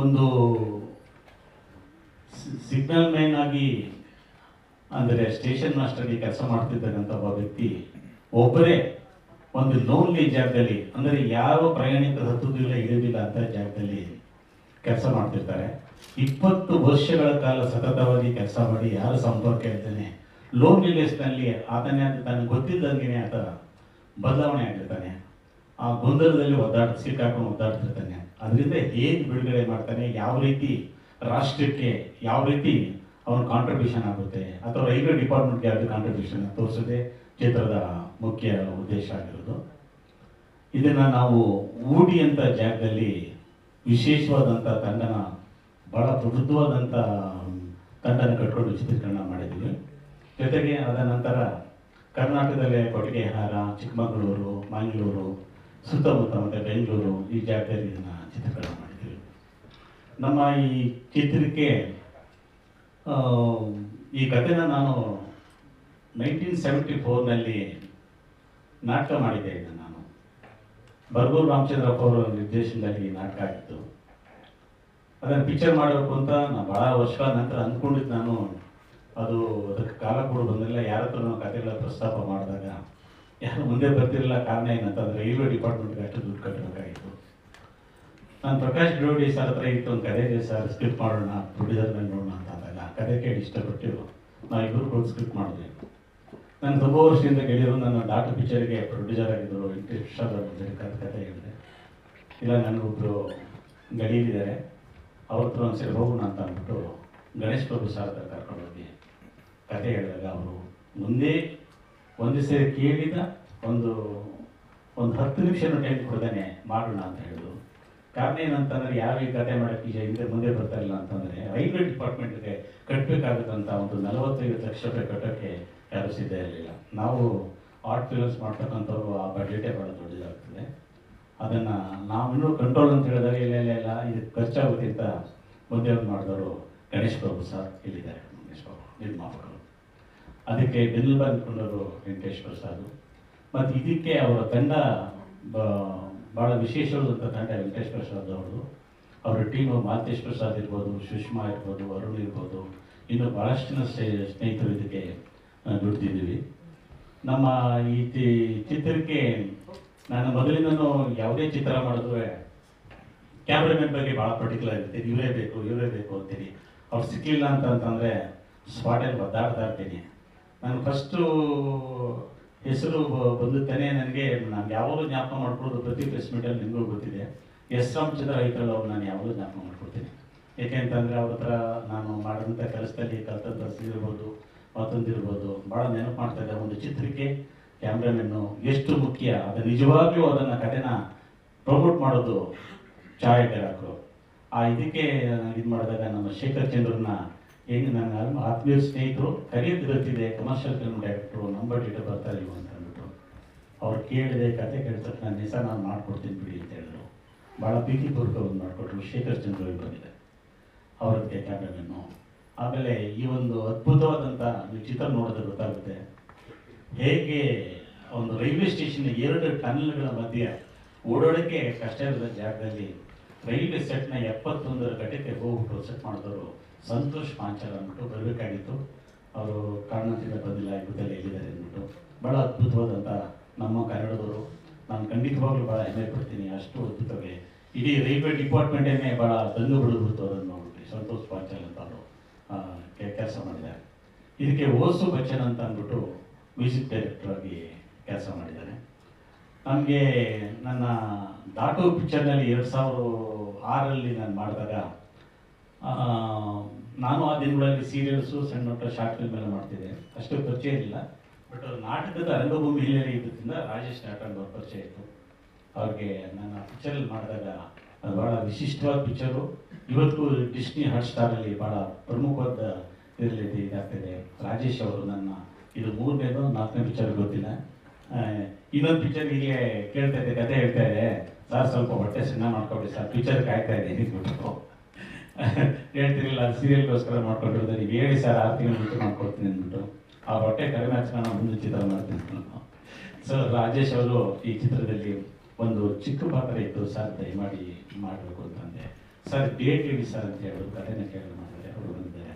ಒಂದು signal man ಆಗಿ, ಅಂದರೆ ಸ್ಟೇಷನ್ ಮಾಸ್ಟರ್ಗೆ ಕೆಲಸ ಮಾಡ್ತಿರ್ತಕ್ಕಂಥ ಒಬ್ಬ ವ್ಯಕ್ತಿ, ಒಬ್ಬರೇ ಒಂದು ಲೋನ್ಲಿ ಜಾಗದಲ್ಲಿ, ಅಂದರೆ ಯಾವ ಪ್ರಯಾಣಿಕರು ಹತ್ತುದಿಲ್ಲ ಇಳಿದಿಲ್ಲ ಅಂತ ಜಾಗದಲ್ಲಿ ಕೆಲಸ ಮಾಡ್ತಿರ್ತಾರೆ. ಇಪ್ಪತ್ತು ವರ್ಷಗಳ ಕಾಲ ಸತತವಾಗಿ ಕೆಲಸ ಮಾಡಿ ಯಾರ ಸಂಪರ್ಕ ಇದ್ದಾನೆ ಲೋನ್ಲಿನೆಸ್ನಲ್ಲಿ ಆತನೇ ಅಂತ ತನಗೆ ಗೊತ್ತಿದ್ದಂಗೆ ಆತ ಬದಲಾವಣೆ ಆಗಿರ್ತಾನೆ ಆ ಗೊಂದಲದಲ್ಲಿ ಒದ್ದಾಡ, ಸಿಕ್ಕಾಕೊಂಡು ಒದ್ದಾಡ್ತಿರ್ತಾನೆ. ಅದರಿಂದ ಏನು ಬಿಡುಗಡೆ ಮಾಡ್ತಾನೆ, ಯಾವ ರೀತಿ ರಾಷ್ಟ್ರಕ್ಕೆ ಯಾವ ರೀತಿ ಅವನ ಕಾಂಟ್ರಿಬ್ಯೂಷನ್ ಆಗುತ್ತೆ, ಅಥವಾ ರೈಲ್ವೆ ಡಿಪಾರ್ಟ್ಮೆಂಟ್ಗೆ ಯಾವುದು ಕಾಂಟ್ರಿಬ್ಯೂಷನ್ ತೋರಿಸೋದೇ ಚಿತ್ರದ ಮುಖ್ಯ ಉದ್ದೇಶ ಆಗಿರೋದು. ಇದನ್ನ ನಾವು ಊಟಿ ಅಂತ ಜಾಗದಲ್ಲಿ ವಿಶೇಷವಾದಂಥ ತಂಡನ, ಬಹಳ ಪ್ರಬುದ್ಧವಾದಂಥ ತಂಡನ ಕಟ್ಕೊಂಡು ಚಿತ್ರೀಕರಣ ಮಾಡಿದ್ವಿ ಜೊತೆಗೆ ಅದ ನಂತರ ಕರ್ನಾಟಕದಲ್ಲೇ ಕೊಟ್ಟಿಗೆಹಾರ, ಚಿಕ್ಕಮಗಳೂರು, ಮಂಗಳೂರು, ಸುತ್ತಮುತ್ತ ಮತ್ತು ಬೆಂಗಳೂರು ಈ ಜಾಗದಲ್ಲಿ ಇದನ್ನ ನಮ್ಮ ಈ ಚಿತ್ರಕ್ಕೆ ಈ ಕಥೆನ ನಾನು ನೈನ್ಟೀನ್ ಸೆವೆಂಟಿ ಫೋರ್ನಲ್ಲಿ ನಾಟಕ ಮಾಡಿದ್ದೆ ಇದನ್ನು ನಾನು. ಬರ್ಗೂರು ರಾಮಚಂದ್ರಪ್ಪ ಅವರ ನಿರ್ದೇಶನದಲ್ಲಿ ಈ ನಾಟಕ ಆಗಿತ್ತು. ಅದನ್ನು ಪಿಕ್ಚರ್ ಮಾಡಬೇಕು ಅಂತ ನಾನು ಭಾಳ ವರ್ಷಗಳ ನಂತರ ಅಂದ್ಕೊಂಡಿದ್ದು ನಾನು. ಅದು ಅದಕ್ಕೆ ಕಾಲ ಕೂಡ ಬಂದಿಲ್ಲ. ಯಾರ ಹತ್ರ ನಾವು ಕಥೆಗಳ ಪ್ರಸ್ತಾಪ ಮಾಡಿದಾಗ ಯಾರು ಮುಂದೆ ಬರ್ತಿರಲಿಲ್ಲ ಕಾರಣ ಏನಂತಂದ್ರೆ ರೈಲ್ವೆ ಡಿಪಾರ್ಟ್ಮೆಂಟ್ಗೆ ಅಷ್ಟು ದುಡ್ಡು ಕಟ್ಟಬೇಕಾಗಿತ್ತು. ನಾನು ಪ್ರಕಾಶ್ ಡ್ರೋಡಿ ಸರ್ ಹತ್ರ ಇತ್ತು ಒಂದು ಇದೆ ಸರ್ ಸ್ಕ್ರಿಪ್ಟ್ ಮಾಡೋಣ ಪ್ರೊಡ್ಯೂಸರ್ ಮೇಲೆ ನೋಡೋಣ ಅಂತ ಅಂದಾಗ ಕತೆ ಕೇಳಿ ಇಷ್ಟಪಟ್ಟು ನಾವು ಇಬ್ಬರು ಕೂಡ ಸ್ಕ್ರಿಪ್ಟ್ ಮಾಡಿದ್ವಿ. ನಾನು ತುಂಬ ವರ್ಷದಿಂದ ಗೆಳೆಯರು ನನ್ನ ಡಾಕ್ಟರ್ ಪಿಕ್ಚರ್ಗೆ ಪ್ರೊಡ್ಯೂಸರ್ ಆಗಿದ್ದರು ಇಂಟ್ರೆಸ್ಟ್ ಕತೆ ಹೇಳಿದೆ ಇಲ್ಲ ನನಗೊಬ್ಬರು ಗಡೀಲಿದ್ದಾರೆ ಅವ್ರ ಹತ್ರ ಒಂದ್ಸರಿ ಹೋಗೋಣ ಅಂತ ಅಂದ್ಬಿಟ್ಟು ಗಣೇಶ್ ಪ್ರಭು ಸರ್ ಹತ್ರ ಕರ್ಕೊಂಡು ಹೋಗಿ ಕತೆ ಹೇಳಿದಾಗ ಅವರು ಮುಂದೆ ಒಂದು ಸೇರಿ ಕೇಳಿದ ಒಂದು ಒಂದು ಹತ್ತು ನಿಮಿಷನೂ ಟೈಮ್ ಕೊಡ್ತಾನೆ, ಮಾಡೋಣ ಅಂತ ಹೇಳಿದ್ರು. ಕಾರಣ ಏನಂತಂದ್ರೆ ಯಾವ ಈ ಕತೆ ಮಾಡಕ್ಕೆ ಹಿಂದೆ ಮುಂದೆ ಬರ್ತಾ ಇಲ್ಲ ಅಂತಂದ್ರೆ ರೈಲ್ವೆ ಡಿಪಾರ್ಟ್ಮೆಂಟ್ಗೆ ಕಟ್ಟಬೇಕಾಗುತ್ತಂತ ಒಂದು ನಲವತ್ತೈದು ಲಕ್ಷ ರೂಪಾಯಿ ಕಟ್ಟೋಕ್ಕೆ ಯಾರು ಸಿದ್ಧ ಇರಲಿಲ್ಲ. ನಾವು ಆರ್ಟ್ ಫಿಲಮ್ಸ್ ಮಾಡ್ತಕ್ಕಂಥವ್ರು ಆ ಬಜೆಟೇ ಭಾಳ ದೊಡ್ಡದಾಗ್ತದೆ. ಅದನ್ನು ನಾವಿನ್ನೂ ಕಂಟ್ರೋಲ್ ಅಂತ ಹೇಳಿದಾಗ, ಇಲ್ಲ ಇಲ್ಲ ಇಲ್ಲ, ಇದು ಖರ್ಚಾಗುತ್ತೆ ಅಂತ ಮುಂದೆ ಒಂದು ಮಾಡಿದವರು ಗಣೇಶ್ ಬಾಬು ಸರ್ ಇಲ್ಲಿದ್ದಾರೆ. ಗಣೇಶ್ ಬಾಬು ನಿರ್ಮಾಪಕರು ಅದಕ್ಕೆ ಬೆನ್ನೆಲುಬು ಅಂದ್ಕೊಂಡವರು ವೆಂಕಟೇಶ್ವರ್ ಸರ್. ಮತ್ತು ಇದಕ್ಕೆ ಅವರ ತಂಡ ಭಾಳ ವಿಶೇಷವಾದಂಥ ತಂಡ ವೆಂಕಟೇಶ್ ಪ್ರಸಾದ್ ಅವರು ಅವರ ಟೀಮು ಮಾತೇಶ್ ಪ್ರಸಾದ್ ಇರ್ಬೋದು, ಸುಷ್ಮಾ ಇರ್ಬೋದು, ಅರುಣ್ ಇರ್ಬೋದು, ಇನ್ನು ಭಾಳಷ್ಟು ಸ್ನೇಹಿತರು ಇದಕ್ಕೆ ದುಡ್ದಿದ್ದೀವಿ. ನಮ್ಮ ಈ ಚಿತ್ರಕ್ಕೆ ನಾನು ಮೊದಲಿಂದನೂ ಯಾವುದೇ ಚಿತ್ರ ಮಾಡಿದ್ರೆ ಕ್ಯಾಮ್ರಾಮನ್ ಬಗ್ಗೆ ಭಾಳ ಪರ್ಟಿಕ್ಯುಲರ್ ಇರ್ತೀನಿ ಇವರೇ ಬೇಕು ಇವರೇ ಬೇಕು ಅಂತೀನಿ. ಅವ್ರು ಸಿಕ್ಕಲಿಲ್ಲ ಅಂತ ಅಂತಂದರೆ ಸ್ಪಾಟಲ್ಲಿ ಒದ್ದಾಡ್ತಾ ಇರ್ತೀನಿ. ನಾನು ಫಸ್ಟು ಹೆಸರು ಬಂದುತ್ತಾನೆ ನನಗೆ ನಾನು ಯಾವಾಗಲೂ ಜ್ಞಾಪಕ ಮಾಡ್ಕೊಳ್ಳೋದು ಪ್ರತಿ ಪ್ರೆಸ್ ಮೀಟಲ್ಲಿ ನಿಮಗೂ ಗೊತ್ತಿದೆ. ಎಸ್ ರಾಮಚಂದ್ರ ಐತಲ್ ಅವ್ರು ನಾನು ಯಾವಾಗಲೂ ಜ್ಞಾಪಕ ಮಾಡ್ಕೊಡ್ತೀನಿ. ಯಾಕೆಂತಂದರೆ ಅವ್ರ ಹತ್ರ ನಾನು ಮಾಡಿದಂಥ ಕೆಲಸದಲ್ಲಿ ಕಲ್ತಂಥ ಇರ್ಬೋದು ಮತ್ತೊಂದಿರ್ಬೋದು ಭಾಳ ನೆನಪು ಮಾಡ್ತಾ ಒಂದು ಚಿತ್ರಕ್ಕೆ ಕ್ಯಾಮ್ರಾಮನ್ನು ಎಷ್ಟು ಮುಖ್ಯ, ಅದು ನಿಜವಾಗ್ಲೂ ಅದನ್ನು ಕಥೆನ ಪ್ರಮೋಟ್ ಮಾಡೋದು ಛಾಯಾಗ್ರಾಹಕರು ಆ ಇದಕ್ಕೆ ಇದು ಮಾಡಿದಾಗ ನಮ್ಮ ಶೇಖರ್ ಚಂದ್ರನ್ನ ಹೆಂಗೆ ನನ್ನ ಆತ್ಮೀಯ ಸ್ನೇಹಿತರು ಕರೆಯೋದು ಬರ್ತಿದೆ ಕಮರ್ಷಿಯಲ್ ಫಿಲ್ಮ್ ಡೈರೆಕ್ಟ್ರು ನಂಬರ್ ಡೇಟ್ ಬರ್ತಾ ಇವು ಅಂತ ಅಂದ್ಬಿಟ್ಟು. ಅವ್ರು ಕೇಳಿದೆ, ಕತೆ ಕೇಳಿದ ನಾನು ನಿಜ ನಾನು ಮಾಡ್ಕೊಡ್ತೀನಿ ಬಿಡಿ ಅಂತ ಹೇಳಿದ್ರು. ಭಾಳ ಪ್ರೀತಿಪೂರ್ವಕ ಒಂದು ಮಾಡಿಕೊಟ್ರು. ಶೇಖರ್ ಚಂದ್ರ ಬಂದಿದೆ ಅವ್ರಿಗೆ ಕ್ಯಾಮ್ರಾಮನ್ನು ಆಮೇಲೆ ಈ ಒಂದು ಅದ್ಭುತವಾದಂಥ ಚಿತ್ರ ನೋಡಿದ್ರೆ ಗೊತ್ತಾಗುತ್ತೆ. ಹೇಗೆ ಒಂದು ರೈಲ್ವೆ ಸ್ಟೇಷನ್ ಎರಡು ಟನಲ್ಗಳ ಮಧ್ಯೆ ಓಡಾಡೋಕ್ಕೆ ಕಷ್ಟ ಇರೋದ ಜಾಗದಲ್ಲಿ ರೈಲ್ವೆ ಸೆಟ್ನ ಎಪ್ಪತ್ತೊಂದರ ಘಟಕ್ಕೆ ಹೋಗ್ಬಿಟ್ಟು ಸೆಟ್ ಮಾಡಿದವರು ಸಂತೋಷ್ ಪಾಂಚಾಲ್ ಅಂದ್ಬಿಟ್ಟು ಬರಬೇಕಾಗಿತ್ತು. ಅವರು ಕಾರಣದಿಂದ ಬಂದಿಲ್ಲ ಇವತ್ತೆಲ್ಲ ಎಲ್ಲಿದ್ದಾರೆ ಅಂದ್ಬಿಟ್ಟು. ಭಾಳ ಅದ್ಭುತವಾದಂಥ ನಮ್ಮ ಕನ್ನಡದವರು. ನಾನು ಖಂಡಿತವಾಗ್ಲೂ ಭಾಳ ಹೆಮ್ಮೆ ಪಡ್ತೀನಿ. ಅಷ್ಟು ಅದ್ಭುತವೇ. ಇಡೀ ರೈಲ್ವೆ ಡಿಪಾರ್ಟ್ಮೆಂಟೇನೆ ಭಾಳ ದಂಗು ಬಿಡಬಹುದು ಅದನ್ನು ನೋಡ್ಬಿಟ್ಟು. ಸಂತೋಷ್ ಪಾಂಚಾಲ್ ಅಂತ ಅವರು ಕೆಲಸ ಮಾಡಿದ್ದಾರೆ. ಇದಕ್ಕೆ ಓಸು ಬಚ್ಚನ್ ಅಂತ ಅಂದ್ಬಿಟ್ಟು ಮ್ಯೂಸಿಕ್ ಡೈರೆಕ್ಟರ್ ಕೆಲಸ ಮಾಡಿದ್ದಾರೆ. ನನಗೆ ನನ್ನ ದಾಟೋ ಪಿಕ್ಚರ್ನಲ್ಲಿ ಎರಡು ಸಾವಿರ ಆರಲ್ಲಿ ನಾನು ಮಾಡಿದಾಗ ನಾನು ಆ ದಿನಗಳಲ್ಲಿ ಸೀರಿಯಲ್ಸು ಸಣ್ಣ ಪುಟ್ಟ ಶಾರ್ಟ್ ಫಿಲ್ಮ್ ಎಲ್ಲ ಮಾಡ್ತಿದ್ದೆ. ಅಷ್ಟು ಪರಿಚಯ ಇರಲಿಲ್ಲ. ಬಟ್ ನಾಟಕದ ರಂಗಭೂಮಿ ಹಿನ್ನೆಲೆ ಇದ್ದರಿಂದ ರಾಜೇಶ್ ನಾಟಕ ಅವ್ರ ಪರಿಚಯ ಇತ್ತು. ಅವ್ರಿಗೆ ನನ್ನ ಪಿಕ್ಚರಲ್ಲಿ ಮಾಡಿದಾಗ ಅದು ಭಾಳ ವಿಶಿಷ್ಟವಾದ ಪಿಕ್ಚರು ಇವತ್ತು ಡಿಸ್ನಿ ಹಾಟ್ ಸ್ಟಾರಲ್ಲಿ ಭಾಳ ಪ್ರಮುಖವಾದ ಇದರಲ್ಲಿ ಇದಾಗ್ತಿದೆ. ರಾಜೇಶ್ ಅವರು ನನ್ನ ಇದು ಮೂರನೇದು ನಾಲ್ಕನೇ ಪಿಕ್ಚರ್ ಗೊತ್ತಿಲ್ಲ. ಇನ್ನೊಂದು ಪಿಕ್ಚರ್ ಹೀಗೆ ಕೇಳ್ತಾ ಇದ್ದೆ, ಕತೆ ಹೇಳ್ತಾ ಇದೆ ಸರ್, ಸ್ವಲ್ಪ ಹೊಟ್ಟೆ ಸಣ್ಣ ಮಾಡ್ಕೊಬಿಡಿ ಸರ್. ಪಿಕ್ಚರ್ ಕಾಯ್ತಾ ಇದೆ ಬಿಟ್ಟು ಹೇಳ್ತಿರಲಿಲ್ಲ, ಅದು ಸೀರಿಯಲ್ಗೋಸ್ಕರ ಮಾಡ್ಕೊಂಡಿರೋದು. ನೀವು ಹೇಳಿ ಸರ್ ಆರು ತಿಂಗಳು ಮುಂಚೆ ಮಾಡ್ಕೊಡ್ತೀನಿ ಅಂದ್ಬಿಟ್ಟು. ಆ ಹೊಟ್ಟೆ ಕಡಿಮೆ ನಾನು ಮುಂದೆ ಚಿತ್ರ ಮಾಡ್ತೀನಿ ನಾನು ಸೊ ರಾಜೇಶ್ ಅವರು ಈ ಚಿತ್ರದಲ್ಲಿ ಒಂದು ಚಿಕ್ಕ ಪಾತ್ರ ಇತ್ತು. ಸರ್, ದಯಮಾಡಿ ಮಾಡಬೇಕು ಅಂತಂದೆ ಸರ್ ಡೇಟ್ ಹೇಳಿ ಸರ್ ಅಂತ ಹೇಳಿದ್ರು ಕಥೆನ ಕೇಳಿ ಮಾಡಿದ್ರೆ ಅವರು ಬಂದಿದ್ದಾರೆ.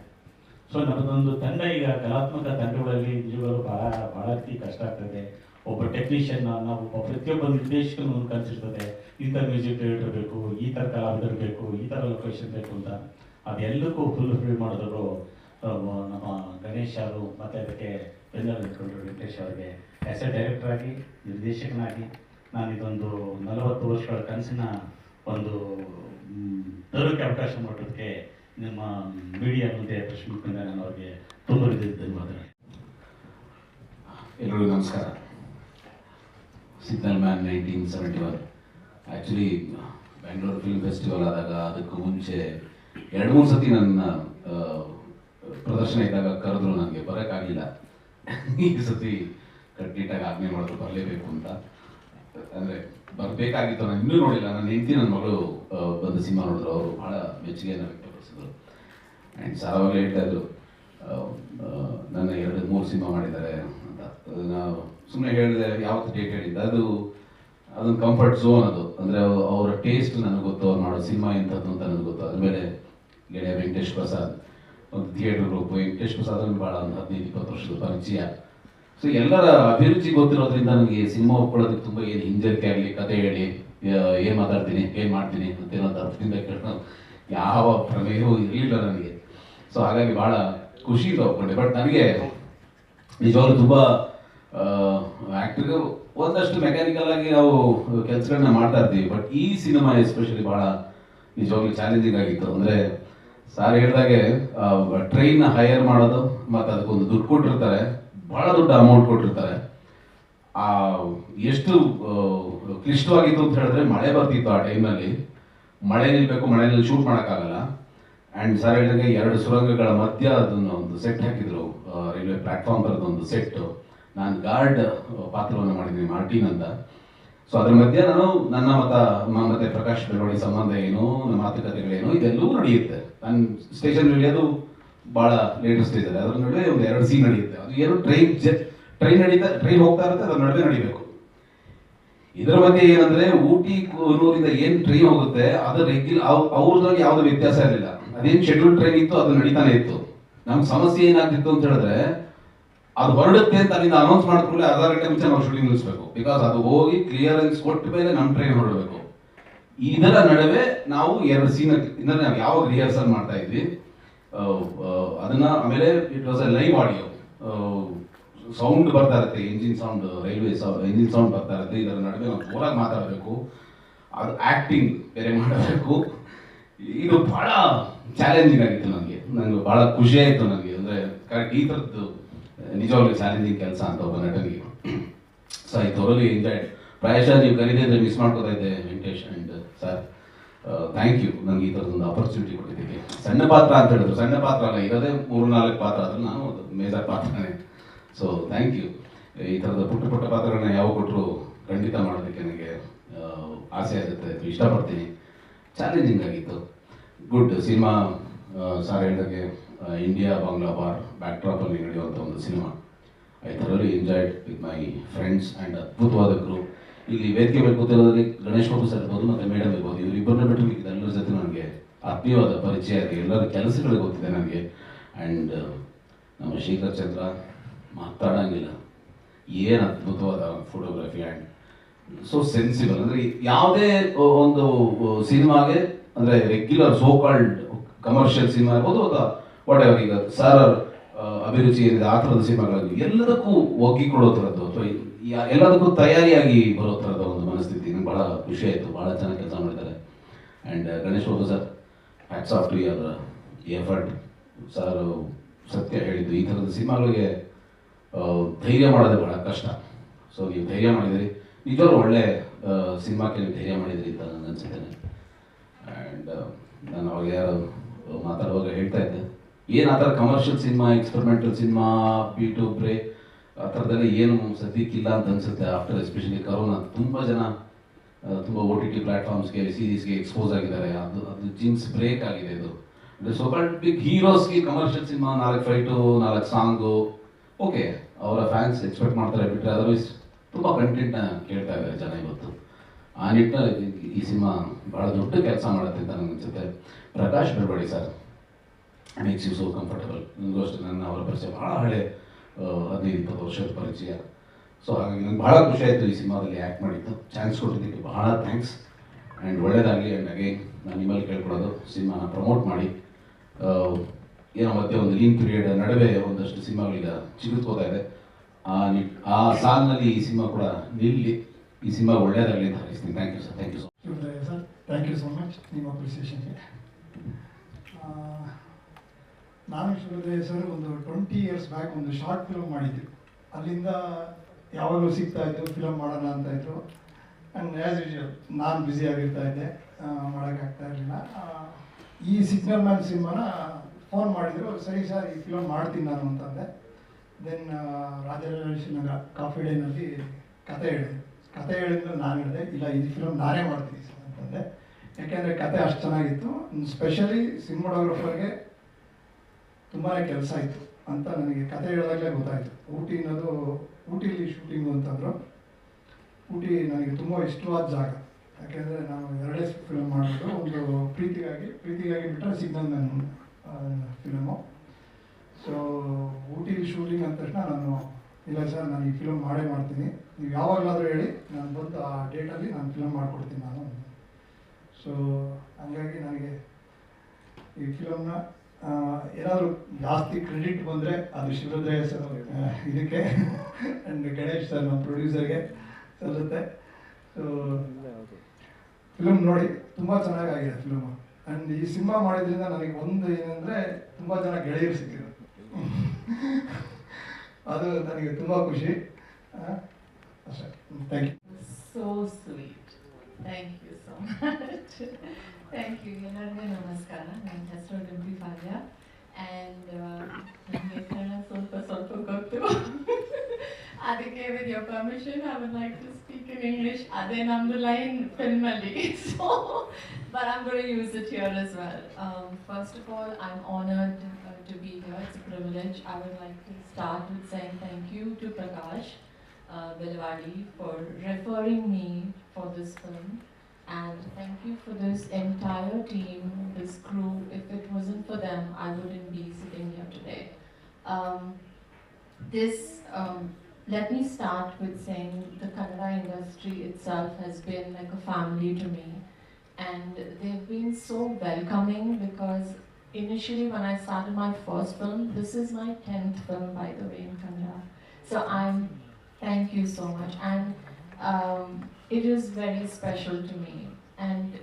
ಸೊ ನಮ್ಮದೊಂದು ತಂಡ ಈಗ ಕಲಾತ್ಮಕ ತಂಡಗಳಲ್ಲಿ ನಿಜವಾಗ್ಲೂ ಬಹಳ ಬಹಳ ಕಷ್ಟ ಆಗ್ತದೆ. ಒಬ್ಬ ಟೆಕ್ನಿಷಿಯನ್ ನಾವು ಪ್ರತಿಯೊಬ್ಬ ನಿರ್ದೇಶಕನ ಒಂದು ಕನಸಿರ್ತದೆ. ಈ ಥರ ಮ್ಯೂಸಿಕ್ ಡೈರೆಕ್ಟರ್ ಬೇಕು ಈ ಥರ ಕಲಾವಿದರು ಬೇಕು ಈ ಥರ ಲೊಕೇಶನ್ ಬೇಕು ಅಂತ ಅದೆಲ್ಲಕ್ಕೂ ಫುಲ್ ಫಿಲ್ ಮಾಡಿದ್ರು ನಮ್ಮ ಗಣೇಶ್ ಅವರು ಮತ್ತು ಅದಕ್ಕೆ ಬೆಂಗಳೂರು ಇಟ್ಕೊಂಡ್ರು ವೆಂಕಟೇಶ್ ಅವರಿಗೆ. ಆ್ಯಸ್ ಎ ನಿರ್ದೇಶಕನಾಗಿ ನಾನು ಇದೊಂದು ನಲವತ್ತು ವರ್ಷಗಳ ಕನಸಿನ ಒಂದು ಮ್, ತರೋಕ್ಕೆ ಅವಕಾಶ ಮಾಡೋದಕ್ಕೆ ನಿಮ್ಮ ಮೀಡಿಯಾ ಮುಂದೆ ಪ್ರಶ್ನೆ ನಾನು ಅವ್ರಿಗೆ ತುಂಬ ಧನ್ಯವಾದಗಳು. ಎಲ್ಲರಿಗೂ ನಮಸ್ಕಾರ. Siddan man nineteen seventy one actually Bangalore film festival ಆದಾಗ ಅದಕ್ಕೂ ಮುಂಚೆ ಎರಡು ಮೂರು ಸತಿ ನನ್ನ ಪ್ರದರ್ಶನ ಇದ್ದಾಗ ಕರೆದ್ರು ನನಗೆ, ಬರೋಕ್ಕಾಗಲಿಲ್ಲ. ಈ ಸತಿ ಕಟ್ನಿಟ್ಟಾಗಿ ಆಜ್ಞೆ ಮಾಡಿದ್ರು, ಬರಲೇಬೇಕು ಅಂತ. ಅಂದರೆ ಬರಬೇಕಾಗಿತ್ತು, ನಾನು ಇನ್ನೂ ನೋಡಿಲ್ಲ. ನನ್ನ ಹೆಂಡತಿ, ನನ್ನ ಮಗಳು ಬಂದು ಸಿನಿಮಾ ನೋಡಿದ್ರು. ಅವರು ಭಾಳ ಮೆಚ್ಚುಗೆಯನ್ನು ವ್ಯಕ್ತಪಡಿಸಿದ್ರು. ಆ್ಯಂಡ್ ಸಾರವಾಗಲೇ ಹೇಳ್ತಾ ಇದ್ರು ನನ್ನ ಎರಡು ಮೂರು ಸಿನಿಮಾ ಮಾಡಿದ್ದಾರೆ ಅಂತ. ನಾವು ಸುಮ್ಮನೆ ಹೇಳಿದೆ, ಯಾವತ್ತು ಡೇಟ್ ಹೇಳಿದ್ದೆ? ಅದು ಅದೊಂದು ಕಂಫರ್ಟ್ ಝೋನ್ ಅದು. ಅಂದರೆ ಅವರ ಟೇಸ್ಟ್ ನನಗೆ ಗೊತ್ತು, ಅವ್ರು ಮಾಡೋ ಸಿನಿಮಾ ಎಂಥದ್ದು ಅಂತ ನನಗೆ ಗೊತ್ತು. ಅದ್ಮೇಲೆ ಗೆಳೆಯ ವೆಂಕಟೇಶ್ ಪ್ರಸಾದ್, ಒಂದು ಥಿಯೇಟರ್ ಗ್ರೂಪ್ ವೆಂಕಟೇಶ್ ಪ್ರಸಾದ್ ಅಂದ್ರೆ ಭಾಳ ಒಂದು ಹದಿನೈದು, ಇಪ್ಪತ್ತು ವರ್ಷದ ಪರಿಚಯ. ಸೊ ಎಲ್ಲರ ಅಭಿರುಚಿ ಗೊತ್ತಿರೋದ್ರಿಂದ ನನಗೆ ಸಿನಿಮಾ ಒಪ್ಕೊಳ್ಳೋದಕ್ಕೆ ತುಂಬ ಏನು ಹಿಂಜರಿಕೆ ಆಗಲಿ, ಕತೆ ಹೇಳಿ ಏನು ಮಾತಾಡ್ತೀನಿ, ಏನು ಮಾಡ್ತೀನಿ ಅಂತ ಏನೋ ಅರ್ಥದಿಂದ ಕೇಳೋ ಯಾವ ಪ್ರಮೇಯವೂ ಇರಲಿಲ್ಲ ನನಗೆ. ಸೊ ಹಾಗಾಗಿ ಭಾಳ ಖುಷಿ ಒಪ್ಕೊಂಡೆ. ಬಟ್ ನನಗೆ ನಿಜವಾಗ್ಲೂ ತುಂಬ ಆ್ಯಕ್ಟ್ರಿಗೆ ಒಂದಷ್ಟು ಮೆಕ್ಯಾನಿಕಲ್ ಆಗಿ ನಾವು ಕೆಲಸಗಳನ್ನ ಮಾಡ್ತಾ ಇರ್ತೀವಿ ಬಟ್ ಈ ಸಿನಿಮಾ ಎಸ್ಪೆಷಲಿ ಬಹಳ ನಿಜವಾಗ್ಲೂ ಚಾಲೆಂಜಿಂಗ್ ಆಗಿತ್ತು. ಅಂದ್ರೆ ಸಾರ್ ಹೇಳಿದಾಗೆ ಟ್ರೈನ್ ಹೈಯರ್ ಮಾಡೋದು ಮತ್ತು ಅದಕ್ಕೊಂದು ದುಡ್ಡು ಕೊಟ್ಟಿರ್ತಾರೆ. ಬಹಳ ದೊಡ್ಡ ಅಮೌಂಟ್ ಕೊಟ್ಟಿರ್ತಾರೆ. ಆ, ಎಷ್ಟು ಕ್ಲಿಷ್ಟವಾಗಿತ್ತು ಅಂತ ಹೇಳಿದ್ರೆ ಮಳೆ ಬರ್ತಿತ್ತು ಆ ಟೈಮ್ನಲ್ಲಿ ಮಳೆ ನಿಲ್ಬೇಕು ಮಳೆಯಲ್ಲಿ ಶೂಟ್ ಮಾಡೋಕ್ಕಾಗಲ್ಲ. ಆ್ಯಂಡ್ ಸರ್ ಹೇಳಿದಂಗೆ ಎರಡು ಸುರಂಗಗಳ ಮಧ್ಯ ಅದನ್ನು ಒಂದು ಸೆಟ್ ಹಾಕಿದ್ರು. ರೈಲ್ವೆ ಪ್ಲಾಟ್ಫಾರ್ಮ್ ಥರದ ಒಂದು ಸೆಟ್ ನಾನು ಗಾರ್ಡ್ ಪಾತ್ರವನ್ನು ಮಾಡಿದ್ದೀನಿ, ಮಾರ್ಟಿನ್ ಅಂತ. ಸೊ ಅದ್ರ ಮಧ್ಯೆ ನಾನು ನನ್ನ ಮತ ಮತ್ತೆ ಪ್ರಕಾಶ್ ಬೆಳವಡಿ ಸಂಬಂಧ ಏನು, ನಮ್ಮ ಮಾತುಕತೆಗಳೇನು ಇದೆಲ್ಲವೂ ನಡೆಯುತ್ತೆ. ನನ್ನ ಸ್ಟೇಷನ್ ಇಳಿಯೋದು ಭಾಳ ಲೇಟೆಸ್ಟ್ ಅಲ್ಲಿ ಅದ್ರ ನಡುವೆ ಒಂದು ಎರಡು ಸೀನ್ ನಡೆಯುತ್ತೆ. ಅದು ಏನು ಟ್ರೈನ್ ಟ್ರೈನ್ ನಡೀತಾ, ಟ್ರೈನ್ ಹೋಗ್ತಾ ಇರುತ್ತೆ, ಅದ್ರ ನಡುವೆ ನಡಿಬೇಕು. ಇದರ ಮಧ್ಯೆ ಏನಂದ್ರೆ, ಊಟಿ, ಕೂನೂರಿಂದ ಏನ್ ಟ್ರೈನ್ ಹೋಗುತ್ತೆ, ಅದು ರೆಗ್ಯುಲರ್ ಅವ್ರದ್ರಾಗ ಯಾವ್ದು ವ್ಯತ್ಯಾಸ ಇರಲಿಲ್ಲ. ಅದೇನ್ ಶೆಡ್ಯೂಲ್ ಟ್ರೈನ್ ಇತ್ತು, ಅದು ನಡೀತಾನೆ ಇತ್ತು. ನಮ್ಗೆ ಸಮಸ್ಯೆ ಏನಾಗ್ತಿತ್ತು ಅಂತ ಹೇಳಿದ್ರೆ ಅದು ಹೊರಡುತ್ತೆ ಅಂತ ಅಲ್ಲಿಂದ ಅನೌನ್ಸ್ ಮಾಡಿದ್ರೆ ಅರ್ಧ ಗಂಟೆ ಮುಂಚೆ ನಾವು ಶೂಟಿಂಗ್ ನಿಲ್ಲಿಸಬೇಕು. ಬಿಕಾಸ್ ಅದು ಹೋಗಿ ಕ್ಲಿಯರೆನ್ಸ್ ಕೊಟ್ಟ ಮೇಲೆ ನಮ್ಮ ಟ್ರೈನ್ ಹೊರಡಬೇಕು. ಇದರ ನಡುವೆ ನಾವು ಎರಡು ಸೀನ್ ಅಂದ್ರೆ ನಾವು ಯಾವಾಗ ರಿಹರ್ಸಲ್ ಮಾಡ್ತಾ ಇದ್ವಿ ಅದನ್ನ ಆಮೇಲೆ it was a live audio sound ಬರ್ತಾ ಇರುತ್ತೆ engine sound railway engine sound ಬರ್ತಾ ಇರುತ್ತೆ, ಇದರ ನಡುವೆ ನಾವು ಜೋರಾಗಿ ಮಾತಾಡಬೇಕು. ಅದು ಆಕ್ಟಿಂಗ್ ಬೇರೆ ಮಾಡಬೇಕು. ಇದು ಬಹಳ ಚಾಲೆಂಜಿಂಗ್ ಆಗಿತ್ತು ನನಗೆ ನನಗೆ ಬಹಳ ಖುಷಿ ಆಯಿತು ನನಗೆ ಅಂದರೆ ಕರೆಕ್ಟ್ ಈ ಥರದ್ದು ನಿಜವಾಗ್ಲೂ ಚಾಲೆಂಜಿಂಗ್ ಕೆಲಸ ಅಂತ ಒಬ್ಬ ನಟನಿಗೆ. ಸೊ ಐ ತೋರಲಿ ಎಂಜಾಯ್ಡ್ ಪ್ರಾಯಶಃ ನೀವು ಕರೀದಿದ್ರೆ ಮಿಸ್ ಮಾಡ್ಕೋತಾ ಇದ್ದೆ Venkatesh and sir thank you ನನಗೆ ಈ ಥರದೊಂದು ಅಪರ್ಚುನಿಟಿ ಕೊಟ್ಟಿದ್ದೀವಿ ಸಣ್ಣ ಪಾತ್ರ ಅಂತ ಹೇಳಿದ್ರು. ಸಣ್ಣ ಪಾತ್ರ ಅಲ್ಲ, ಇರೋದೇ ಮೂರು ನಾಲ್ಕು ಪಾತ್ರ ಆದರೂ ನಾನು ಒಂದು ಮೇಜರ್ ಪಾತ್ರನೇ. ಸೊ ಥ್ಯಾಂಕ್ ಯು ಈ ಥರದ ಪುಟ್ಟ ಪುಟ್ಟ ಪಾತ್ರಗಳನ್ನ ಯಾವ ಕೊಟ್ಟರು ಖಂಡಿತ ಮಾಡೋದಕ್ಕೆ ನನಗೆ ಆಸೆ ಆಗುತ್ತೆ. ಇಷ್ಟಪಡ್ತೀನಿ. ಚಾಲೆಂಜಿಂಗ್ ಆಗಿತ್ತು. ಗುಡ್ ಸಿನಿಮಾ ಸಾರ್ ಹೇಳಿದಾಗೆ ಇಂಡಿಯಾ ಬಾಂಗ್ಲಾ ಬಾರ್ ಬ್ಯಾಕ್ಡ್ರಾಪಲ್ಲಿ ನಡೆಯುವಂಥ ಒಂದು cinema I ಥರಲಿ enjoyed with my friends and ಅದ್ಭುತವಾದ ಗ್ರೂಪ್ ಇಲ್ಲಿ ವೇದಿಕೆ ಮೇಲೆ ಕೂತಿರೋದ್ರಲ್ಲಿ ಗಣೇಶ್ ಬಾಬು ಸರ್ ಇರ್ಬೋದು ಮತ್ತು ಮೇಡಮ್ ಇರ್ಬೋದು. ಇವರಿಬ್ಬರನ್ನ ಬಿಟ್ಟರೆ ಮಿಕ್ಕಿದ ಎಲ್ಲರ ಜೊತೆ ನನಗೆ ಆತ್ಮೀಯವಾದ ಪರಿಚಯ ಇದೆ. ಎಲ್ಲರ ಕೆಲಸಗಳು ಗೊತ್ತಿದೆ ನನಗೆ. ಆ್ಯಂಡ್ ನಮ್ಮ ಶೇಖರ್ ಚಂದ್ರ ಮಾತಾಡೋಂಗಿಲ್ಲ. ಏನು ಅದ್ಭುತವಾದ ಫೋಟೋಗ್ರಫಿ ಆ್ಯಂಡ್ ಸೊ ಸೆನ್ಸಿಬಲ್ ಅಂದರೆ ಯಾವುದೇ ಒಂದು ಸಿನಿಮಾಗೆ ಅಂದರೆ regular so called commercial cinema ಇರ್ಬೋದು ಅಥವಾ ವಾಟ್ ಎವರ್ ಈಗ ಸರ್ ಅಭಿರುಚಿ ಏನಿದೆ, ಆ ಥರದ ಸಿನಿಮಾಗಳಲ್ಲಿ ಎಲ್ಲದಕ್ಕೂ ಒಗ್ಗಿಕೊಳ್ಳೋ ಥರದ್ದು ಅಥವಾ ಎಲ್ಲದಕ್ಕೂ ತಯಾರಿಯಾಗಿ ಬರೋ ಥರದ ಒಂದು ಮನಸ್ಥಿತಿ ನಂಗೆ ಭಾಳ ಖುಷಿ ಆಯಿತು. ಭಾಳ ಚೆನ್ನಾಗಿ ಕೆಲಸ ಮಾಡಿದ್ದಾರೆ and Ganesh Babu sir hats off to ಅವರ ಎಫರ್ಟ್ ಸರ್ ಸತ್ಯ ಹೇಳಿದ್ದು. ಈ ಥರದ ಸಿನಿಮಾಗಳಿಗೆ ಧೈರ್ಯ ಮಾಡೋದೇ ಭಾಳ ಕಷ್ಟ. ಸೊ ನೀವು ಧೈರ್ಯ ಮಾಡಿದಿರಿ. ನಿಜವಾಗ್ಲೂ ಒಳ್ಳೆ ಸಿನಿಮಾಕ್ಕೆ ನೀವು ಧೈರ್ಯ ಮಾಡಿದಿರಿ ಅಂತ ನನಗೆ ಅನಿಸಿದ್ದೇನೆ ಆ್ಯಂಡ್ ನಾನು ಅವಾಗ ಯಾರು ಮಾತಾಡುವಾಗ ಹೇಳ್ತಾ ಇದ್ದೆ. ಏನು ಆ ಥರ ಕಮರ್ಷಿಯಲ್ ಸಿನಿಮಾ ಎಕ್ಸ್ಪೆರಿಮೆಂಟಲ್ ಸಿನಿಮಾ ಪಿ ಟು ಬ್ರೇ ಆ ಥರದ್ದೆಲ್ಲ ಏನು ಸದ್ಯಕ್ಕಿಲ್ಲ ಅಂತ ಅನ್ಸುತ್ತೆ ಆಫ್ಟರ್ ಎಸ್ಪೆಷಲಿ ಕರೋನಾ ತುಂಬ ಜನ ತುಂಬ ಓ ಟಿ ಟಿ ಪ್ಲಾಟ್ಫಾರ್ಮ್ಸ್ಗೆ ಸೀರೀಸ್ಗೆ ಎಕ್ಸ್ಪೋಸ್ ಆಗಿದ್ದಾರೆ. ಅದು ಅದು ಜೀನ್ಸ್ ಬ್ರೇಕ್ ಆಗಿದೆ ಇದು. ಅಂದರೆ ಸೋಕಾಲ್ಡ್ ಬಿಗ್ ಹೀರೋಸ್ಗೆ ಕಮರ್ಷಿಯಲ್ ಸಿನಿಮಾ ನಾಲ್ಕು ಫೈಟು ನಾಲ್ಕು ಸಾಂಗು ಓಕೆ ಅವರ ಫ್ಯಾನ್ಸ್ ಎಕ್ಸ್ಪೆಕ್ಟ್ ಮಾಡ್ತಾರೆ ಬಿಟ್ಟರೆ ಅದರ್ವೈಸ್ ತುಂಬ ಕಂಟೆಂಟ್ನ ಕೇಳ್ತಾ ಇದ್ದಾರೆ ಜನ ಇವತ್ತು. ಆ ನಿಟ್ಟಿನಲ್ಲಿ ಈ- ಈ ಸಿನಿಮಾ ಭಾಳ ದೊಡ್ಡ ಕೆಲಸ ಮಾಡುತ್ತೆ ಅಂತ ನನಗೆ ಅನಿಸುತ್ತೆ. Prakash Belawadi sir. Makes you so comfortable ನನಗೂ ಅಷ್ಟೇ ನನ್ನ ಅವರ ಪರಿಚಯ ಭಾಳ ಹಳೆ ಹದಿನೈದು, ಇಪ್ಪತ್ತು ವರ್ಷದ ಪರಿಚಯ. ಸೊ ಹಾಗಾಗಿ ನಂಗೆ ಭಾಳ ಖುಷಿ ಆಯಿತು ಈ ಸಿನಿಮಾದಲ್ಲಿ ಆ್ಯಕ್ಟ್ ಮಾಡಿದ್ದು. ಚಾನ್ಸ್ ಕೊಟ್ಟಿದ್ದಕ್ಕೆ ಭಾಳ ಥ್ಯಾಂಕ್ಸ್ ಆ್ಯಂಡ್ ಒಳ್ಳೇದಾಗಲಿ ಆ್ಯಂಡ್ ಅಗೇನ್ ನಾನು ನಿಮ್ಮಲ್ಲಿ ಕೇಳ್ಕೊಳ್ಳೋದು, ಸಿನಿಮಾನ ಪ್ರಮೋಟ್ ಮಾಡಿ. ಏನೋ ಮತ್ತೆ ಒಂದು ಲೀನ್ ಪೀರಿಯಡ್ ನಡುವೆ ಒಂದಷ್ಟು ಸಿನಿಮಾಗಳೀಗ ಚಿಗುತ್ಕೋತಾ ಇದೆ. ಆ ನಿ ಆ ಸಾಲಿನಲ್ಲಿ ಈ ಸಿನಿಮಾ ಕೂಡ ನಿಲ್ಲಿ. ಈ ಸಿನಿಮಾ ಒಳ್ಳೇದಾಗಲಿ ಅಂತ ಹಾರೈಸ್ತೀನಿ. Thank you sir thank you sir thank you so much ನಿಮ್ಮ ಅಪ್ರಿಸಿಯೇಷನ್ಗೆ ನಾನು ಶಿವರಾಯ ಸರ್ ಒಂದು ಟ್ವೆಂಟಿ ಇಯರ್ಸ್ ಬ್ಯಾಕ್ ಒಂದು ಶಾರ್ಟ್ ಫಿಲ್ಮ್ ಮಾಡಿದ್ವಿ ಅಲ್ಲಿಂದ ಯಾವಾಗಲೂ ಸಿಗ್ತಾ ಇತ್ತು ಫಿಲಮ್ ಮಾಡೋಣ ಅಂತ ಇತ್ತು ಆ್ಯಂಡ್ ಆ್ಯಸ್ ಯೂಶುವಲ್ ನಾನು ಬ್ಯುಸಿ ಆಗಿರ್ತಾ ಇದ್ದೆ. ಮಾಡೋಕ್ಕಾಗ್ತಾ ಇರಲಿಲ್ಲ. ಈ ಸಿಗ್ನಲ್ ಮ್ಯಾನ್ ಸಿನಿಮಾನ ಫೋನ್ ಮಾಡಿದ್ರು. ಸರಿ ಸರ್ ಈ ಫಿಲಮ್ ಮಾಡ್ತೀನಿ ನಾನು ಅಂತಂದೆ. ದೆನ್ ರಾಜರಾಜೇಶ್ವರ ಕಾಫಿ ಡೇನಲ್ಲಿ ಕತೆ ಹೇಳಿದೆ. ಕತೆ ಹೇಳಿದ್ರು ನಾನು ಹೇಳಿದೆ, ಇಲ್ಲ, ಈ ಫಿಲಮ್ ನಾನೇ ಮಾಡ್ತೀನಿ ಸರ್ ಅಂತಂದೆ. ಯಾಕೆಂದರೆ ಕತೆ ಅಷ್ಟು ಚೆನ್ನಾಗಿತ್ತು. ಸ್ಪೆಷಲಿ ಸಿನಿಮಾಟೋಗ್ರಫರ್ಗೆ ತುಂಬಾ ಕೆಲಸ ಇತ್ತು ಅಂತ ನನಗೆ ಕತೆ ಹೇಳಿದಾಗಲೇ ಗೊತ್ತಾಯಿತು. ಊಟಿ ಅನ್ನೋದು, ಊಟಿಲಿ ಶೂಟಿಂಗು ಅಂತಂದರು ಊಟಿ ನನಗೆ ತುಂಬ ಇಷ್ಟವಾದ ಜಾಗ. ಯಾಕೆಂದರೆ ನಾನು ಎರಡೇ ಫಿಲಮ್ ಮಾಡೋದು ಒಂದು ಪ್ರೀತಿಗಾಗಿ ಪ್ರೀತಿಗಾಗಿ ಬಿಟ್ಟರೆ ಸಿಗ್ನಲ್ ಮ್ಯಾನ್ ಫಿಲಮು ಸೊ ಊಟಿಲಿ ಶೂಟಿಂಗ್ ಅಂದ ತಕ್ಷಣ ನಾನು, ಇಲ್ಲ ಸರ್, ನಾನು ಈ ಫಿಲಮ್ ಮಾಡೇ ಮಾಡ್ತೀನಿ. ನೀವು ಯಾವಾಗಲಾದರೂ ಹೇಳಿ, ನಾನು ಬಂದು ಆ ಡೇಟಲ್ಲಿ ನಾನು ಫಿಲಮ್ ಮಾಡಿಕೊಡ್ತೀನಿ ನಾನು. ಸೊ ಹಂಗಾಗಿ ನನಗೆ ಈ ಫಿಲಮ್ನ ಏನಾದರೂ ಜಾಸ್ತಿ ಕ್ರೆಡಿಟ್ ಬಂದರೆ ಅದು ಶಿವರುದ್ರಯ್ಯ ಸರ್ ಇದಕ್ಕೆ ಆ್ಯಂಡ್ ಗಣೇಶ್ ಸರ್ ನಮ್ಮ ಪ್ರೊಡ್ಯೂಸರ್ಗೆ ಸಲ್ಲುತ್ತೆ. ಸೊ ಫಿಲಮ್ ನೋಡಿ, ತುಂಬ ಚೆನ್ನಾಗಾಗಿದೆ ಫಿಲಮ್ ಆ್ಯಂಡ್ ಈ ಸಿನಿಮಾ ಮಾಡಿದ್ರಿಂದ ನನಗೆ ಒಂದು ಏನಂದರೆ ತುಂಬ ಜನ ಗೆಳೆಯರು ಸಿಕ್ಕಿದ್ರು. ಅದು ನನಗೆ ತುಂಬ ಖುಷಿ. ಅಷ್ಟೇ. Thank you so sweet thank you so much. Thank you. ಎಲ್ಲರಿಗೂ ನಮಸ್ಕಾರ ನನ್ನ ಹೆಸರು ಡಿಂಪಿ ಪಾಲ್ಯ ಆ್ಯಂಡ್ ನನಗೆ ಕನ್ನಡ ಸ್ವಲ್ಪ ಸ್ವಲ್ಪ ಗೊತ್ತು ಅದಕ್ಕೆ with your permission I would like to speak in English ಅದೇ ನಮ್ಮದು line ಫಿಲ್ಮಲ್ಲಿ so but I'm going to use it here as well. Um, first of all, I'm honored uh, to be here. It's a privilege. I would like to start with saying thank you to Prakash uh, Belwadi for referring me for this film. And thank you for this entire team, this crew. If it wasn't for them, I wouldn't be sitting here today. Um, this, um, let me start with saying the Kannada industry itself has been like a family to me. And they've been so welcoming because initially when I started my first film, this is my 10th film by the way in Kannada. So I'm, thank you so much. And um, it is very special to me. And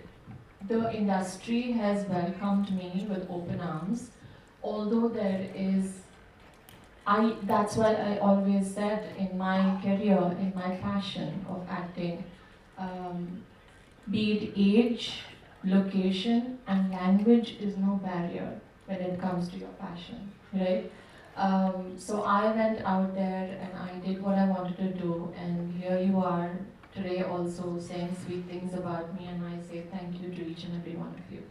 the industry has welcomed me with open arms, although there is I that's why I always said in my career, in my passion of acting, um, be it age, location, and language is no barrier when it comes to your passion, right? Um, so I went out there and I did what I wanted to do, and here you are today also saying sweet things about me, and I say thank you to each and every one of you.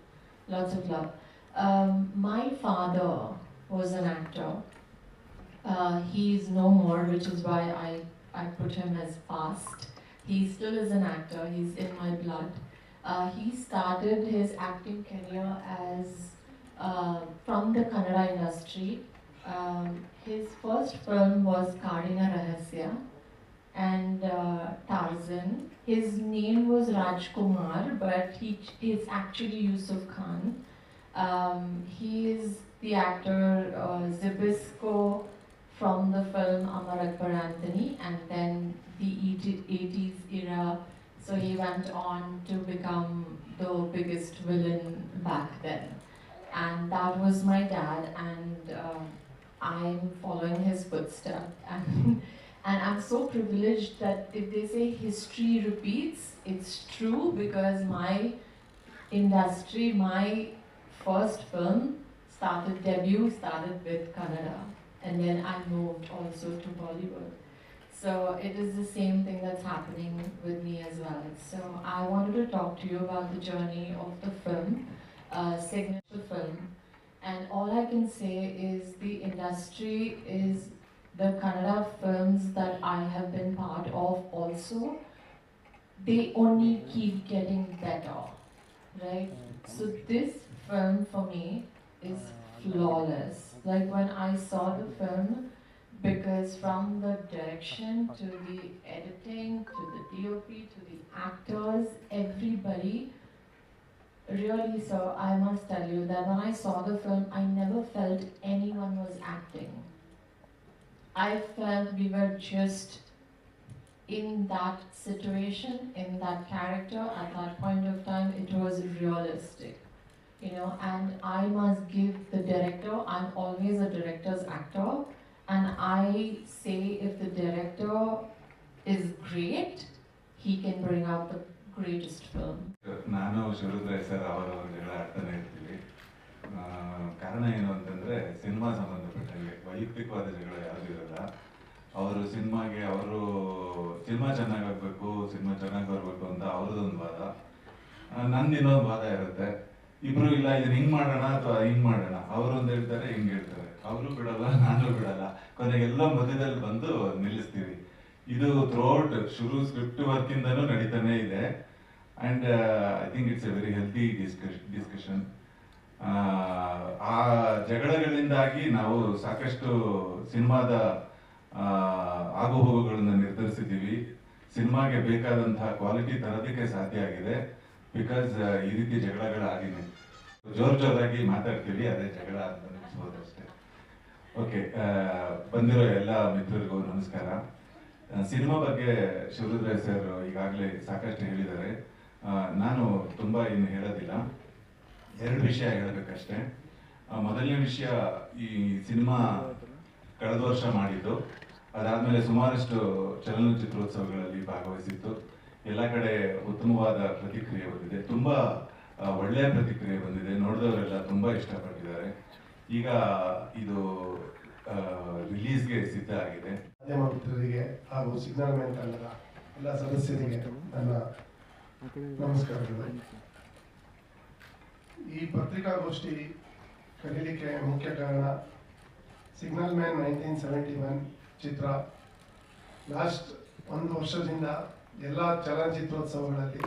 Lots of love. Um, my father was an actor. Uh, he's no more, which is why I, I put him as fast. He still is an actor, he's in my blood. Uh, he started his acting career as uh, from the Kannada industry. Um, his first film was Kadina Rahasya and uh, Tarzan. His name was Rajkumar, but he is actually Yusuf Khan. Um, he is the actor uh, Zibisco from the film Amar Akbar Anthony and then the 80s era. So he went on to become the biggest villain back then. And that was my dad, and um, I'm following his footsteps. and I'm so privileged that if they say history repeats, it's true because my industry, my first film started debut started with Kannada and then I moved also to Bollywood. So it is the same thing that's happening with me as well. So I wanted to talk to you about the journey of the film, uh, signature film. And all I can say is the industry is the Kannada films that I have been part of also they only keep getting better, right? Mm-hmm. So this film for me is flawless. Like when I saw the film, because from the direction to the editing to the DOP to the actors, everybody really so I must tell you that when I saw the film, I never felt anyone was acting. I felt we were just in that situation, in that character, at that point of time, it was realistic. You know, and I must give the director, I'm always a director's actor, and I say if the director is great, he can bring out the greatest film. ನಾನು Shivarudraiah sir ಅವರವ್ರ ಜಗಳ ಆಡ್ತಾನೆ ಇರ್ತೀವಿ ಆ, ಕಾರಣ ಏನು ಅಂತಂದ್ರೆ cinema ಸಂಬಂಧಪಟ್ಟಂಗೆ ವೈಯಕ್ತಿಕವಾದ ಜಗಳ ಯಾರಿಗೂ ಇರಲ್ಲ. ಅವರು ಸಿನಿಮಾಗೆ ಅವರು ಸಿನಿಮಾ ಚೆನ್ನಾಗಾಗಬೇಕು ಸಿನಿಮಾ ಚೆನ್ನಾಗಿ ಬರಬೇಕು ಅಂತ ಅವ್ರದ್ದೊಂದು ವಾದ. ನಂದು ಇನ್ನೊಂದು ವಾದ ಇರುತ್ತೆ. ಇಬ್ರು ಇಲ್ಲ, ಇದನ್ನ ಹಿಂಗ್ ಮಾಡೋಣ ಅಥವಾ ಹಿಂಗ್ ಮಾಡೋಣ? ಅವರು ಒಂದ್ ಹೇಳ್ತಾರೆ, ಹಿಂಗ್ ಹೇಳ್ತಾರೆ. ಅವರು ಬಿಡಲ್ಲ, ನಾನು ಬಿಡಲ್ಲ. ಕೊನೆಗೆಲ್ಲ ಮಧ್ಯದಲ್ಲಿ ಬಂದು ನಿಲ್ಲಿಸ್ತೀವಿ. ಇದು ಥ್ರೋಟ್ ಶುರು ಸ್ಕ್ರಿಪ್ಟ್ ವರ್ಕ್ ಇಂದನೂ ನಡೀತಾನೆ ಇದೆ. And I think it's a very healthy discussion ಆ ಜಗಳಗಳಿಂದಾಗಿ ನಾವು ಸಾಕಷ್ಟು ಸಿನಿಮಾದ ಆಗುಹೋಗುಗಳನ್ನು ನಿರ್ಧರಿಸಿದ್ದೀವಿ. ಸಿನಿಮಾಗೆ ಬೇಕಾದಂತಹ ಕ್ವಾಲಿಟಿ ತರೋದಕ್ಕೆ ಸಾಧ್ಯ ಆಗಿದೆ. ಬಿಕಾಸ್ ಈ ರೀತಿ ಜಗಳಗಳಾಗಿವೆ. ಜೋರ್ ಜೋರಾಗಿ ಮಾತಾಡ್ತೀವಿ, ಅದೇ ಜಗಳ ಅಂತ ಅನಿಸ್ಬೋದು ಅಷ್ಟೇ. ಓಕೆ ಬಂದಿರೋ ಎಲ್ಲ ಮಿತ್ರರಿಗೂ ನಮಸ್ಕಾರ. ಸಿನಿಮಾ ಬಗ್ಗೆ ಶಿವರುದ್ರ ಸರ್ ಈಗಾಗಲೇ ಸಾಕಷ್ಟು ಹೇಳಿದ್ದಾರೆ. ನಾನು ತುಂಬ ಏನು ಹೇಳೋದಿಲ್ಲ. ಎರಡು ವಿಷಯ ಹೇಳಬೇಕಷ್ಟೇ. ಮೊದಲನೇ ವಿಷಯ ಈ ಸಿನಿಮಾ ಕಳೆದ ವರ್ಷ ಮಾಡಿದ್ದು. ಅದಾದಮೇಲೆ ಸುಮಾರಷ್ಟು ಚಲನಚಿತ್ರೋತ್ಸವಗಳಲ್ಲಿ ಭಾಗವಹಿಸಿತ್ತು. ಎಲ್ಲ ಕಡೆ ಉತ್ತಮವಾದ ಪ್ರತಿಕ್ರಿಯೆ ಬಂದಿದೆ. ತುಂಬಾ ಒಳ್ಳೆಯ ಪ್ರತಿಕ್ರಿಯೆ ಬಂದಿದೆ. ನೋಡಿದವರೆಲ್ಲ ತುಂಬಾ ಇಷ್ಟಪಟ್ಟಿದ್ದಾರೆ. ಈಗ ಇದು ರಿಲೀಸ್ಗೆ ಸಿದ್ಧ ಆಗಿದೆ. ಮಿತ್ರರಿಗೆ ಹಾಗೂ ಸಿಗ್ನಲ್ ಮ್ಯಾನ್ ತಂಡದ ಎಲ್ಲ ಸದಸ್ಯರಿಗೆ ನನ್ನ ನಮಸ್ಕಾರಗಳು. ಈ ಪತ್ರಿಕಾಗೋಷ್ಠಿ ಕರೀಲಿಕ್ಕೆ ಮುಖ್ಯ ಕಾರಣ signal man nineteen seventy one ಚಿತ್ರ. ಲಾಸ್ಟ್ ಒಂದು ವರ್ಷದಿಂದ ಎಲ್ಲ ಚಲನಚಿತ್ರೋತ್ಸವಗಳಲ್ಲಿ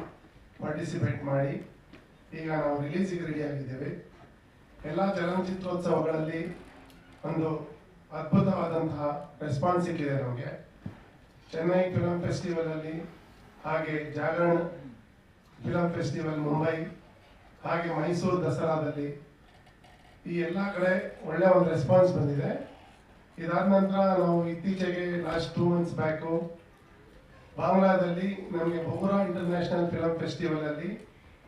ಪಾರ್ಟಿಸಿಪೇಟ್ ಮಾಡಿ ಈಗ ನಾವು ರಿಲೀಸಿಗೆ ರೆಡಿ ಆಗಿದ್ದೇವೆ. ಎಲ್ಲ ಚಲನಚಿತ್ರೋತ್ಸವಗಳಲ್ಲಿ ಒಂದು ಅದ್ಭುತವಾದಂತಹ ರೆಸ್ಪಾನ್ಸ್ ಸಿಕ್ಕಿದೆ ನಮಗೆ. ಚೆನ್ನೈ ಫಿಲಂ ಫೆಸ್ಟಿವಲ್ ಅಲ್ಲಿ ಹಾಗೆ ಜಾಗರಣ್ ಫಿಲಂ ಫೆಸ್ಟಿವಲ್ ಮುಂಬೈ ಹಾಗೆ ಮೈಸೂರು ದಸರಾದಲ್ಲಿ ಈ ಎಲ್ಲ ಕಡೆ ಒಳ್ಳೆ ಒಂದು ರೆಸ್ಪಾನ್ಸ್ ಬಂದಿದೆ. ಇದಾದ ನಂತರ ನಾವು ಇತ್ತೀಚೆಗೆ ಲಾಸ್ಟ್ ಟೂ ಮಂತ್ಸ್ ಬ್ಯಾಕು ಬಾಂಗ್ಲಾದಲ್ಲಿ ನಮಗೆ ಬೊಗುರಾ ಇಂಟರ್ನ್ಯಾಷನಲ್ ಫಿಲಂ ಫೆಸ್ಟಿವಲ್ ಅಲ್ಲಿ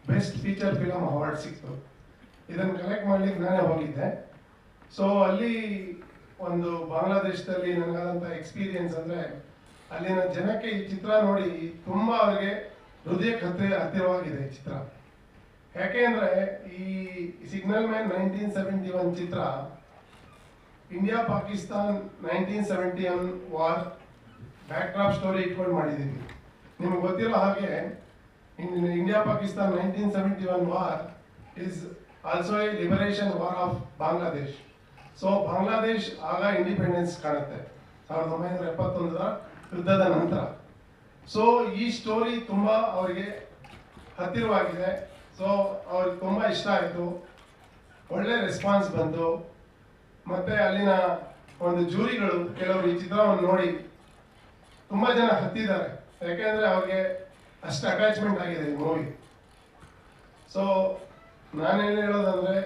ಬೆಸ್ಟ್ ಫೀಚರ್ ಫಿಲಮ್ ಅವಾರ್ಡ್ ಸಿಕ್ತು. ಇದನ್ನು ಕಲೆಕ್ಟ್ ಮಾಡಲಿಕ್ಕೆ ನಾನೇ ಹೋಗಿದ್ದೆ. ಸೊ ಅಲ್ಲಿ ಒಂದು ಬಾಂಗ್ಲಾದೇಶದಲ್ಲಿ ನನಗಾದಂಥ ಎಕ್ಸ್ಪೀರಿಯನ್ಸ್ ಅಂದ್ರೆ ಅಲ್ಲಿನ ಜನಕ್ಕೆ ಈ ಚಿತ್ರ ನೋಡಿ ತುಂಬಾ ಅವರಿಗೆ ಹೃದಯಕ್ಕೆ ಹತ್ತಿರ ಹತ್ತಿರವಾಗಿದೆ ಚಿತ್ರ. ಯಾಕೆ ಅಂದ್ರೆ ಈ signal man nineteen seventy one ಚಿತ್ರ India Pakistan nineteen seventy one war backdrop story ಇಟ್ಕೊಂಡು ಮಾಡಿದ್ದೀವಿ ನಿಮ್ಗೆ ಗೊತ್ತಿರೋ ಹಾಗೆ India Pakistan nineteen seventy one war is also a liberation war of Bangladesh so Bangladesh ಆಗ ಇಂಡಿಪೆಂಡೆನ್ಸ್ ಕಾಣುತ್ತೆ. ಸಾವಿರದ ಒಂಬೈನೂರ ಎಪ್ಪತ್ತೊಂದರ ಯುದ್ಧದ ನಂತರ. ಸೊ ಈ ಸ್ಟೋರಿ ತುಂಬ ಅವರಿಗೆ ಹತ್ತಿರವಾಗಿದೆ. ಸೊ ಅವ್ರಿಗೆ ತುಂಬ ಇಷ್ಟ ಆಯಿತು. ಒಳ್ಳೆ ರೆಸ್ಪಾನ್ಸ್ ಬಂತು. ಮತ್ತೆ ಅಲ್ಲಿನ ಒಂದು ಜೂರಿಗಳು ಕೆಲವರು ಈ ಚಿತ್ರವನ್ನು ನೋಡಿ ತುಂಬ ಜನ ಹತ್ತಿದ್ದಾರೆ. ಯಾಕೆಂದ್ರೆ ಅವ್ರಿಗೆ ಅಷ್ಟು ಅಟ್ಯಾಚ್ಮೆಂಟ್ ಆಗಿದೆ ಈ ಮೂವಿ ಸೊ ನಾನೇನು ಹೇಳೋದಂದ್ರೆ,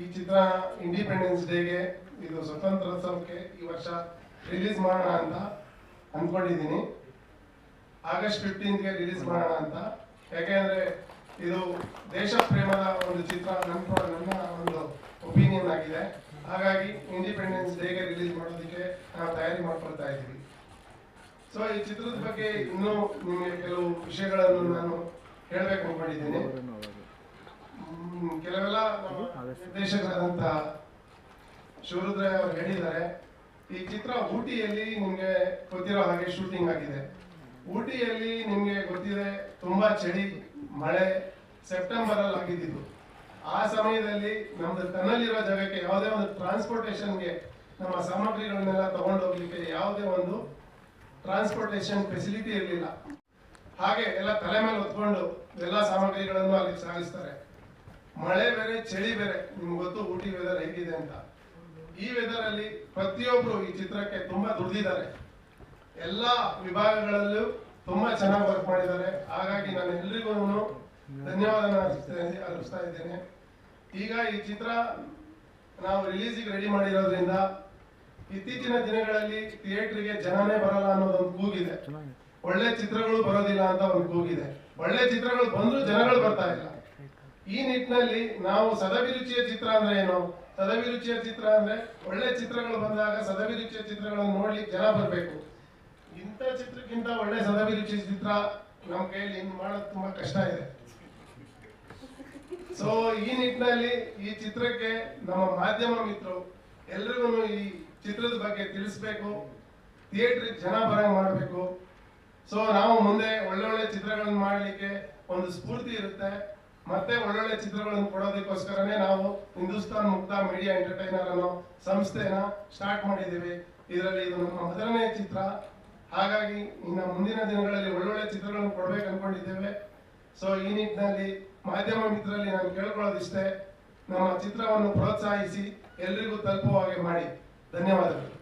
ಈ ಚಿತ್ರ ಇಂಡಿಪೆಂಡೆನ್ಸ್ ಡೇಗೆ ಇದು ಸ್ವತಂತ್ರೋತ್ಸವಕ್ಕೆ ಈ ವರ್ಷ ರಿಲೀಸ್ ಮಾಡೋಣ ಅಂತ ಅಂದ್ಕೊಂಡಿದ್ದೀನಿ ಆಗಸ್ಟ್ ಫಿಫ್ಟೀನ್ಗೆ ರಿಲೀಸ್ ಮಾಡೋಣ ಅಂತ. ಯಾಕೆಂದ್ರೆ ಇದು ದೇಶ ಪ್ರೇಮದ ಒಂದು ಚಿತ್ರ, ನಮ್ಮ ನನ್ನ ಒಂದು ಒಪಿನಿಯನ್ ಆಗಿದೆ. ಹಾಗಾಗಿ ಇಂಡಿಪೆಂಡೆನ್ಸ್ ಡೇಗೆ ರಿಲೀಸ್ ಮಾಡೋದಕ್ಕೆ ನಾವು ತಯಾರಿ ಮಾಡ್ಕೊಳ್ತಾ ಇದ್ದೀವಿ. ಸೊ ಈ ಚಿತ್ರದ ಬಗ್ಗೆ ಇನ್ನೂ ನಿಮಗೆ ಕೆಲವು ವಿಷಯಗಳನ್ನು ನಾನು ಹೇಳಬೇಕು ಅನ್ಕೊಂಡಿದ್ದೀನಿ. ಕೆಲವೆಲ್ಲ ನಿರ್ದೇಶಕರಾದಂತಹ ಶಿವರುದ್ರಯ್ಯ ಅವರು ಹೇಳಿದ್ದಾರೆ. ಈ ಚಿತ್ರ ಊಟಿಯಲ್ಲಿ ನಿಮಗೆ ಗೊತ್ತಿರೋ ಹಾಗೆ ಶೂಟಿಂಗ್ ಆಗಿದೆ. ಊಟಿಯಲ್ಲಿ ನಿಮಗೆ ಗೊತ್ತಿದೆ, ತುಂಬಾ ಚಳಿ. ಮಳೆ ಸೆಪ್ಟೆಂಬರ್ ಅಲ್ಲಿ ಆಗಿದ್ದು. ಆ ಸಮಯದಲ್ಲಿ ನಮ್ದು ತನ್ನಲ್ಲಿರೋ ಜಾಗಕ್ಕೆ ಯಾವುದೇ ಒಂದು ಟ್ರಾನ್ಸ್ಪೋರ್ಟೇಷನ್ಗೆ ನಮ್ಮ ಸಾಮಗ್ರಿಗಳನ್ನೆಲ್ಲ ತಗೊಂಡೋಗ್ಲಿಕ್ಕೆ ಯಾವುದೇ ಒಂದು ಟ್ರಾನ್ಸ್ಪೋರ್ಟೇಷನ್ ಫೆಸಿಲಿಟಿ ಇರಲಿಲ್ಲ. ಹಾಗೆ ಎಲ್ಲ ತಲೆ ಮೇಲೆ ಹೊತ್ಕೊಂಡು ಎಲ್ಲ ಸಾಮಗ್ರಿಗಳನ್ನು ಅಲ್ಲಿ ಸಾಗಿಸ್ತಾರೆ. ಮಳೆ ಬೇರೆ, ಚಳಿ ಬೇರೆ, ನಿಮ್ಗೆ ಗೊತ್ತು ಊಟಿ ವೆದರ್ ಹೇಗಿದೆ ಅಂತ. ಈ ವೆದರ್ ಅಲ್ಲಿ ಪ್ರತಿಯೊಬ್ರು ಈ ಚಿತ್ರಕ್ಕೆ ತುಂಬಾ ದುಡಿದಿದ್ದಾರೆ. ಎಲ್ಲ ವಿಭಾಗಗಳಲ್ಲೂ ತುಂಬಾ ಚೆನ್ನಾಗಿ ವರ್ಕ್ ಮಾಡಿದ್ದಾರೆ. ಹಾಗಾಗಿ ನಾನು ಎಲ್ರಿಗೂ ಧನ್ಯವಾದ ಅರ್ಪಿಸ್ತಾ ಇದ್ದೇನೆ. ಈಗ ಈ ಚಿತ್ರ ನಾವು ರಿಲೀಸಿಗೆ ರೆಡಿ ಮಾಡಿರೋದ್ರಿಂದ ಇತ್ತೀಚಿನ ದಿನಗಳಲ್ಲಿ ಥಿಯೇಟರ್ಗೆ ಜನನೇ ಬರಲ್ಲ ಅನ್ನೋದೊಂದು ಕೂಗಿದೆ. ಒಳ್ಳೆ ಚಿತ್ರಗಳು ಬರೋದಿಲ್ಲ ಅಂತ ಒಂದು ಕೂಗಿದೆ. ಒಳ್ಳೆ ಚಿತ್ರಗಳು ಬಂದ್ರು ಜನಗಳು ಬರ್ತಾ ಇಲ್ಲ. ಈ ನಿಟ್ಟಿನಲ್ಲಿ ನಾವು ಸದಭಿರುಚಿಯ ಚಿತ್ರ ಅಂದ್ರೆ ಏನು? ಸದಭಿರುಚಿಯ ಚಿತ್ರ ಅಂದ್ರೆ ಒಳ್ಳೆ ಚಿತ್ರಗಳು ಬಂದಾಗ ಸದಭಿರುಚಿಯ ಚಿತ್ರಗಳನ್ನು ನೋಡ್ಲಿಕ್ಕೆ ಜನ ಬರಬೇಕು. ಇಂಥ ಚಿತ್ರಕ್ಕಿಂತ ಒಳ್ಳೆ ಸದಭಿರುಚಿಯ ಚಿತ್ರ ನಮ್ಮ ಕೈಯಲ್ಲಿ ಇನ್ನು ಮಾಡೋದು ತುಂಬಾ ಕಷ್ಟ ಇದೆ. ಸೊ ಈ ನಿಟ್ಟಿನಲ್ಲಿ ಈ ಚಿತ್ರಕ್ಕೆ ನಮ್ಮ ಮಾಧ್ಯಮ ಮಿತ್ರರು ಎಲ್ರಿಗೂ ಈ ಚಿತ್ರದ ಬಗ್ಗೆ ತಿಳಿಸ್ಬೇಕು. ಥಿಯೇಟ್ರಿಗೆ ಜನ ಬರಂಗ್ ಮಾಡಬೇಕು. ಸೊ ನಾವು ಮುಂದೆ ಒಳ್ಳೊಳ್ಳೆ ಚಿತ್ರಗಳನ್ನು ಮಾಡಲಿಕ್ಕೆ ಒಂದು ಸ್ಫೂರ್ತಿ ಇರುತ್ತೆ. ಮತ್ತೆ ಒಳ್ಳೊಳ್ಳೆ ಚಿತ್ರಗಳನ್ನು ಕೊಡೋದಕ್ಕೋಸ್ಕರನೇ ನಾವು ಹಿಂದೂಸ್ತಾನ್ ಮುಕ್ತ ಮೀಡಿಯಾ ಎಂಟರ್ಟೈನರ್ ಅನ್ನೋ ಸಂಸ್ಥೆನ ಸ್ಟಾರ್ಟ್ ಮಾಡಿದ್ದೀವಿ. ಇದರಲ್ಲಿ ಇದು ನಮ್ಮ ಮೊದಲನೇ ಚಿತ್ರ. ಹಾಗಾಗಿ ಇನ್ನು ಮುಂದಿನ ದಿನಗಳಲ್ಲಿ ಒಳ್ಳೊಳ್ಳೆ ಚಿತ್ರಗಳನ್ನು ಕೊಡ್ಬೇಕು ಅನ್ಕೊಂಡಿದ್ದೇವೆ. ಸೊ ಈ ನಿಟ್ಟಿನಲ್ಲಿ ಮಾಧ್ಯಮ ಮಿತ್ರರಲ್ಲಿ ನಾನು ಕೇಳ್ಕೊಳ್ಳೋದಿಷ್ಟೇ, ನಮ್ಮ ಚಿತ್ರವನ್ನು ಪ್ರೋತ್ಸಾಹಿಸಿ ಎಲ್ರಿಗೂ ತಲುಪುವ ಹಾಗೆ ಮಾಡಿ. ಧನ್ಯವಾದಗಳು.